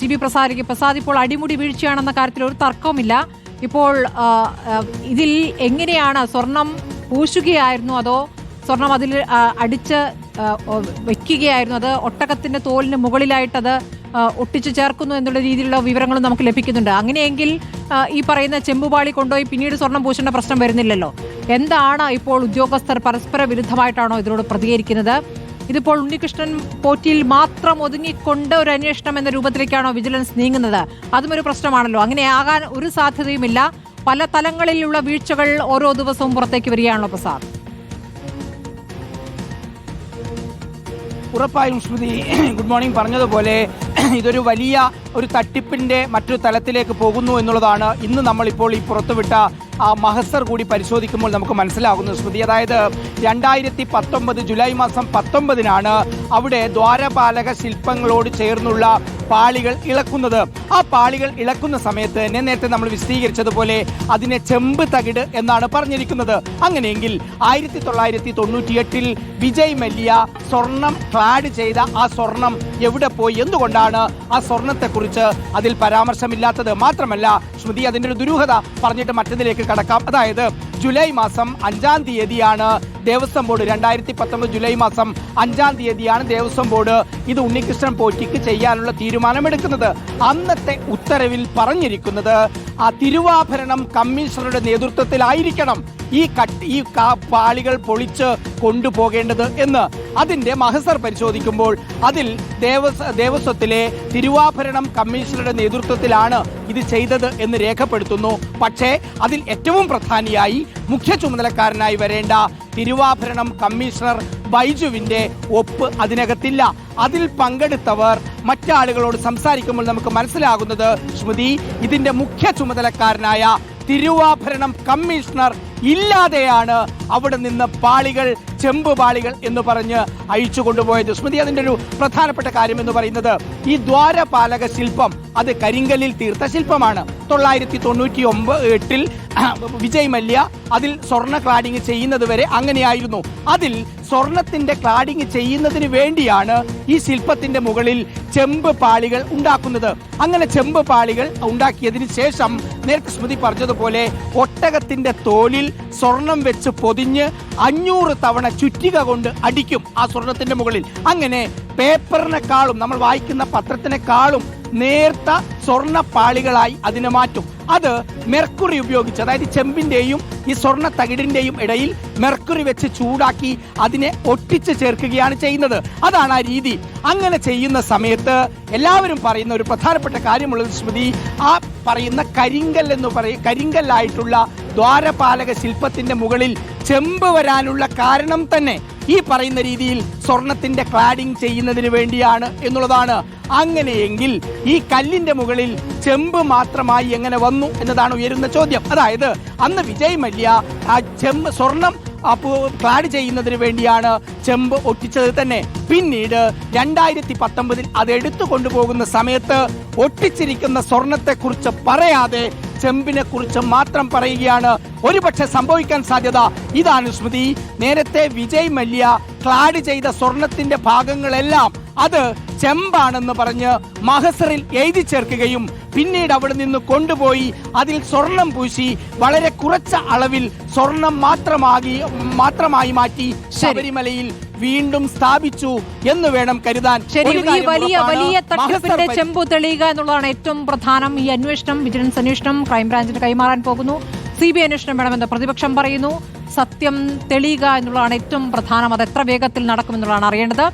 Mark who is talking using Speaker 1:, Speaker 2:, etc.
Speaker 1: T B പ്രസാദിക്ക് Prasad ഇപ്പോൾ അടിമുടി വീഴ്ചയാണെന്ന കാര്യത്തിൽ ഒരു തർക്കവുമില്ല. ഇപ്പോൾ ഇതിൽ എങ്ങനെയാണ് സ്വർണം പൂശുകയായിരുന്നു അതോ സ്വർണം അതിൽ അടിച്ച് വയ്ക്കുകയായിരുന്നു അത് ഒട്ടകത്തിന്റെ തോലിന് മുകളിലായിട്ടത് ഒട്ടിച്ചു ചേർക്കുന്നു എന്നുള്ള രീതിയിലുള്ള വിവരങ്ങളും നമുക്ക് ലഭിക്കുന്നുണ്ട്. അങ്ങനെയെങ്കിൽ ഈ പറയുന്ന ചെമ്പുപാളി കൊണ്ടുപോയി പിന്നീട് സ്വർണം പൂശേണ്ട പ്രശ്നം വരുന്നില്ലല്ലോ. എന്താണ് ഇപ്പോൾ ഉദ്യോഗസ്ഥർ പരസ്പര വിരുദ്ധമായിട്ടാണോ ഇതിനോട് പ്രതികരിക്കുന്നത്? ഇതിപ്പോൾ ഉണ്ണികൃഷ്ണൻ പോറ്റിയിൽ മാത്രം ഒതുങ്ങിക്കൊണ്ട് ഒരു അന്വേഷണം എന്ന രൂപത്തിലേക്കാണോ വിജിലൻസ് നീങ്ങുന്നത്? അതും ഒരു പ്രശ്നമാണല്ലോ. അങ്ങനെ ആകാൻ ഒരു സാധ്യതയുമില്ല. പല തലങ്ങളിലുള്ള വീഴ്ചകൾ ഓരോ ദിവസവും പുറത്തേക്ക് വരികയാണല്ലോ പ്രസാദ്.
Speaker 2: ഉറപ്പായും ശ്രുതി ഗുഡ് മോർണിംഗ് പറഞ്ഞതുപോലെ ഇതൊരു വലിയ ഒരു തട്ടിപ്പിന്റെ മറ്റൊരു തലത്തിലേക്ക് പോകുന്നു എന്നുള്ളതാണ് ഇന്ന് നമ്മളിപ്പോൾ ഈ പുറത്തുവിട്ട ആ മഹസർ കൂടി പരിശോധിക്കുമ്പോൾ നമുക്ക് മനസ്സിലാകുന്നു സ്മൃതി അതായത് രണ്ടായിരത്തി പത്തൊമ്പത് ജൂലൈ മാസം പത്തൊമ്പതിനാണ് അവിടെ ദ്വാരപാലക ശില്പങ്ങളോട് ചേർന്നുള്ള പാളികൾ ഇളക്കുന്നത്. ആ പാളികൾ ഇളക്കുന്ന സമയത്ത് തന്നെ നേരത്തെ നമ്മൾ വിശദീകരിച്ചതുപോലെ അതിനെ ചെമ്പ് തകിട് എന്നാണ് പറഞ്ഞിരിക്കുന്നത്. അങ്ങനെയെങ്കിൽ ആയിരത്തി തൊള്ളായിരത്തി തൊണ്ണൂറ്റിയെട്ടിൽ വിജയ് മല്യ സ്വർണം ക്ലാഡ് ചെയ്ത ആ സ്വർണം എവിടെ പോയി? എന്തുകൊണ്ടാണ് ആ സ്വർണത്തെക്കുറിച്ച് അതിൽ പരാമർശമില്ലാത്തത്? മാത്രമല്ല ശ്രുതി അതിന്റെ ഒരു ദുരൂഹത പറഞ്ഞിട്ട് മറ്റതിലേക്ക് കടക്കാം. അതായത് ജൂലൈ മാസം അഞ്ചാം തീയതിയാണ് ദേവസ്വം ബോർഡ്. രണ്ടായിരത്തി പത്തൊമ്പത് ജൂലൈ മാസം അഞ്ചാം തീയതിയാണ് ദേവസ്വം ബോർഡ് ഇത് ഉണ്ണികൃഷ്ണൻ പോറ്റിക്ക് ചെയ്യാനുള്ള തീരുമാനമെടുക്കുന്നത്. അന്നത്തെ ഉത്തരവിൽ പറഞ്ഞിരിക്കുന്നത് ആ തിരുവാഭരണം കമ്മീഷണറുടെ നേതൃത്വത്തിലായിരിക്കണം ഈ കട്ട് ഈ പാളികൾ പൊളിച്ച് കൊണ്ടുപോകേണ്ടത് എന്ന്. അതിന്റെ മഹസർ പരിശോധിക്കുമ്പോൾ അതിൽ ദേവസ്വ ദേവസ്വത്തിലെ തിരുവാഭരണം കമ്മീഷണറുടെ നേതൃത്വത്തിലാണ് ഇത് ചെയ്തത് എന്ന് രേഖപ്പെടുത്തുന്നു. പക്ഷേ അതിൽ ഏറ്റവും പ്രധാനിയായി മുഖ്യ ചുമതലക്കാരനായി വരേണ്ട തിരുവാഭരണം കമ്മീഷണർ ബൈജുവിന്റെ ഒപ്പ് അതിനകത്തില്ല. അതിൽ പങ്കെടുത്തവർ മറ്റാളുകളോട് സംസാരിക്കുമ്പോൾ നമുക്ക് മനസ്സിലാകുന്നത് സ്മൃതി ഇതിന്റെ മുഖ്യ ചുമതലക്കാരനായ തിരുവാഭരണം കമ്മീഷണർ ഇല്ലാതെയാണ് അവിടെ നിന്ന് പാളികൾ ചെമ്പ് പാളികൾ എന്ന് പറഞ്ഞ് അഴിച്ചു കൊണ്ടുപോയത്. സ്മൃതി അതിന്റെ ഒരു പ്രധാനപ്പെട്ട കാര്യം എന്ന് പറയുന്നത് ഈ ദ്വാരപാലക ശില്പം അത് കരിങ്കല്ലിൽ തീർത്ത ശില്പമാണ് തൊള്ളായിരത്തി തൊണ്ണൂറ്റി ഒമ്പത് എട്ടിൽ വിജയ് മല്യ അതിൽ സ്വർണ ക്ലാഡിങ് ചെയ്യുന്നത് വരെ അങ്ങനെയായിരുന്നു. അതിൽ സ്വർണത്തിന്റെ ക്ലാഡിങ് ചെയ്യുന്നതിന് വേണ്ടിയാണ് ഈ ശില്പത്തിന്റെ മുകളിൽ ചെമ്പ് പാളികൾ ഉണ്ടാക്കുന്നത്. അങ്ങനെ ചെമ്പ് പാളികൾ ഉണ്ടാക്കിയതിന് ശേഷം നേരത്തെ സ്മൃതി പറഞ്ഞതുപോലെ ഒട്ടകത്തിന്റെ തോലിൽ സ്വർണം വെച്ച് പൊതിഞ്ഞ് അഞ്ഞൂറ് തവണ ചുറ്റിക കൊണ്ട് അടിക്കും ആ സ്വർണത്തിന്റെ മുകളിൽ. അങ്ങനെ പേപ്പറിനെക്കാളും നമ്മൾ വായിക്കുന്ന പത്രത്തിനെക്കാളും നേർത്ത സ്വർണ പാളികളായി അതിനെ മാറ്റും. അത് മെർക്കുറി ഉപയോഗിച്ച് അതായത് ചെമ്പിന്റെയും ഈ സ്വർണ തകിടിന്റെയും ഇടയിൽ മെർക്കുറി വെച്ച് ചൂടാക്കി അതിനെ ഒട്ടിച്ച് ചേർക്കുകയാണ് ചെയ്യുന്നത്. അതാണ് ആ രീതി. അങ്ങനെ ചെയ്യുന്ന സമയത്ത് എല്ലാവരും പറയുന്ന ഒരു പ്രധാനപ്പെട്ട കാര്യമുള്ളത് സ്മൃതി ആ പറയുന്ന കരിങ്കൽ എന്ന് പറയും കരിങ്കല്ലായിട്ടുള്ള ദ്വാരപാലക ശില്പത്തിന്റെ മുകളിൽ ചെമ്പ് വരാനുള്ള കാരണം തന്നെ ഈ പറയുന്ന രീതിയിൽ സ്വർണത്തിന്റെ ക്ലാഡിംഗ് ചെയ്യുന്നതിന് വേണ്ടിയാണ് എന്നുള്ളതാണ്. അങ്ങനെയെങ്കിൽ ഈ കല്ലിന്റെ മുകളിൽ ചെമ്പ് മാത്രമായി എങ്ങനെ വന്നു എന്നതാണ് ഉയരുന്ന ചോദ്യം. അതായത് അന്ന് വിജയ് മല്യ ആ ചെമ്പ് സ്വർണം ക്ലാഡ് ചെയ്യുന്നതിന് വേണ്ടിയാണ് ചെമ്പ് ഒട്ടിച്ചത് തന്നെ. പിന്നീട് രണ്ടായിരത്തി പത്തൊമ്പതിൽ അത് എടുത്തു കൊണ്ടുപോകുന്ന സമയത്ത് ഒട്ടിച്ചിരിക്കുന്ന സ്വർണത്തെ കുറിച്ച് പറയാതെ ചെമ്പിനെ കുറിച്ച് മാത്രം പറയുകയാണ്. ഒരുപക്ഷെ സംഭവിക്കാൻ സാധ്യത ഇതാണ് സ്മൃതി. നേരത്തെ വിജയ് മല്യ ക്ലാഡ് ചെയ്ത സ്വർണത്തിന്റെ ഭാഗങ്ങളെല്ലാം അത് ചെമ്പാണെന്ന് പറഞ്ഞ് മഹസറിൽ എഴുതി ചേർക്കുകയും പിന്നീട് അവിടെ നിന്ന് കൊണ്ടുപോയി അതിൽ സ്വർണം പൂശി വളരെ കുറച്ച അളവിൽ സ്വർണം മാത്രമാകി മാത്രമായി മാറ്റി ശബരിമലയിൽ വീണ്ടും സ്ഥാപിച്ചു എന്ന് വേണം കരുതാൻ.
Speaker 1: ശരി ഈ വലിയ വലിയ തട്ടിപ്പിന്റെ ചെമ്പു തെളിയുക എന്നുള്ളതാണ് ഏറ്റവും പ്രധാനം. ഈ അന്വേഷണം വിജിലൻസ് അന്വേഷണം ക്രൈംബ്രാഞ്ചിന് കൈമാറാൻ പോകുന്നു. സി ബി ഐ അന്വേഷണം വേണമെന്ന് പ്രതിപക്ഷം പറയുന്നു. സത്യം തെളിയുക എന്നുള്ളതാണ് ഏറ്റവും പ്രധാനം. അത് എത്ര വേഗത്തിൽ നടക്കുമെന്നുള്ളതാണ് അറിയേണ്ടത്.